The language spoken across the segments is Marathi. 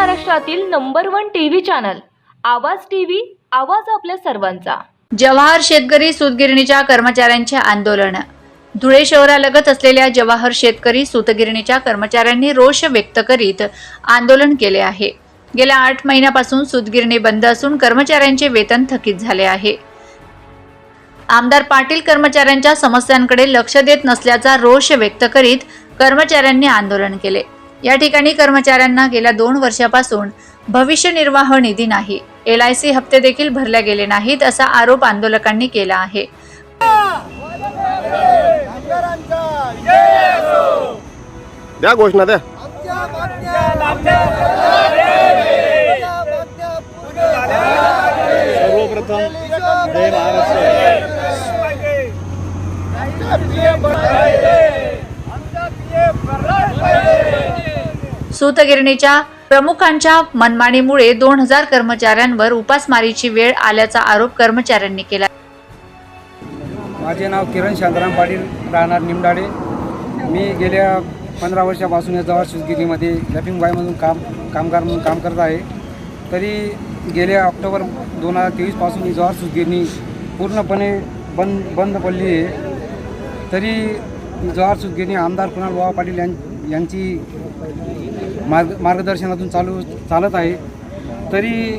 महाराष्ट्रातील number one TV channel Awaaz TV Awaaz आपल्या सर्वांचा. जवाहर शेतकरी सूतगिरणीच्या कर्मचाऱ्यांचे आंदोलन. धुळे शहरालगत असलेल्या जवाहर शेतकरी सूतगिरणीच्या कर्मचाऱ्यांनी रोष व्यक्त करीत आंदोलन केले आहे. गेल्या आठ महिन्यापासून सूतगिरणी बंद असून कर्मचाऱ्यांचे वेतन थकीत झाले आहे. आमदार पाटील कर्मचाऱ्यांच्या समस्यांकडे लक्ष देत नसल्याचा रोष व्यक्त करीत कर्मचाऱ्यांनी आंदोलन केले. या ठिकाणी कर्मचाऱ्यांना गेल्या दोन वर्षापासून भविष्य निर्वाह निधी नाही. एल आय सी हप्ते देखील भरले गेले नाहीत असा आरोप आंदोलकांनी केला आहे. द्या घोषणा द्या. सर्वप्रथम जय महाराष्ट्र. सूतगिरणीच्या प्रमुखांच्या मनमानीमुळे दोन हजार कर्मचाऱ्यांवर उपासमारीची वेळ आल्याचा आरोप कर्मचाऱ्यांनी केला. माझे नाव किरण शांताराम पाटील राहणार निमडाडे. मी गेल्या पंधरा वर्षापासून या जवाहर सुतगिरीमध्ये लॅपिंग बायमधून काम कामगार म्हणून काम करत आहे. तरी गेल्या ऑक्टोबर दोन हजार तेवीसपासून ही जवाहर सुतगिरणी पूर्णपणे बंद बंद पडली आहे. तरी ही जवाहर सुतगिरणी आमदार कुणाल बाबा पाटील यां यांची मार्ग मार्गदर्शनातून चालू चालत आहे. तरी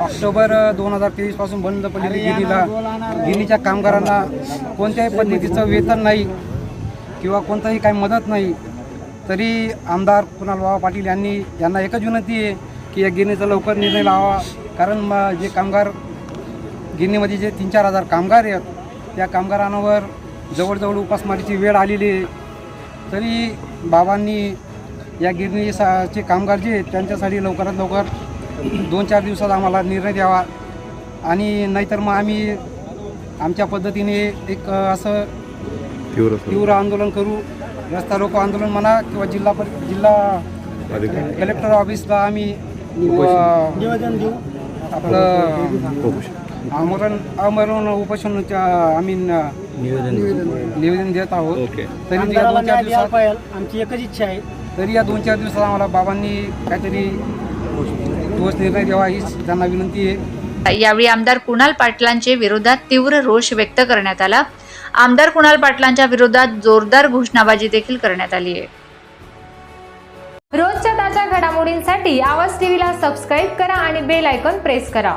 ऑक्टोबर दोन हजार तेवीसपासून बंद पडलेली गिरणीला गिरणीच्या कामगारांना कोणत्याही पद्धतीचं वेतन नाही किंवा कोणताही काही मदत नाही. तरी आमदार कुणाल बाबा पाटील यांनी यांना एकच विनंती आहे की या गिरणीचा लवकर निर्णय लावा. कारण म जे कामगार गिरणीमध्ये जे तीन चार हजार कामगार आहेत त्या कामगारांवर जवळजवळ उपासमारीची वेळ आलेली आहे. तरी बाबांनी या गिरणीचे कामगार जे आहेत त्यांच्यासाठी लवकरात लवकर दोन चार दिवसात आम्हाला निर्णय द्यावा. आणि नाहीतर मग आम्ही आमच्या पद्धतीने एक असं तीव्र तीव्र आंदोलन करू. रस्ता रोको आंदोलन म्हणा किंवा जिल्हा पर जिल्हा. कलेक्टर ऑफिसला आम्ही निवेदन देऊ. आपलं आमरण आमरण उपोषण आम्ही न- निवेदन देत. आहोत. ओके. तरी या दोन चार दिवसात आमची एकच इच्छा आहे. तरी या दोन चार दिवसात आम्हाला बाबांनी काहीतरी ठोस निर्णय द्यावा हीच त्यांना विनंती आहे. यावेळी आमदार कुणाल पाटलांचे विरोधात तीव्र रोष व्यक्त करण्यात आला. आमदार कुणाल पाटलांच्या विरोधात जोरदार घोषणाबाजी देखील करण्यात आली आहे. रोजच्या ताज्या घडामोडींसाठी आवाज टीव्हीला सबस्क्राईब करा आणि बेल आयकॉन प्रेस करा.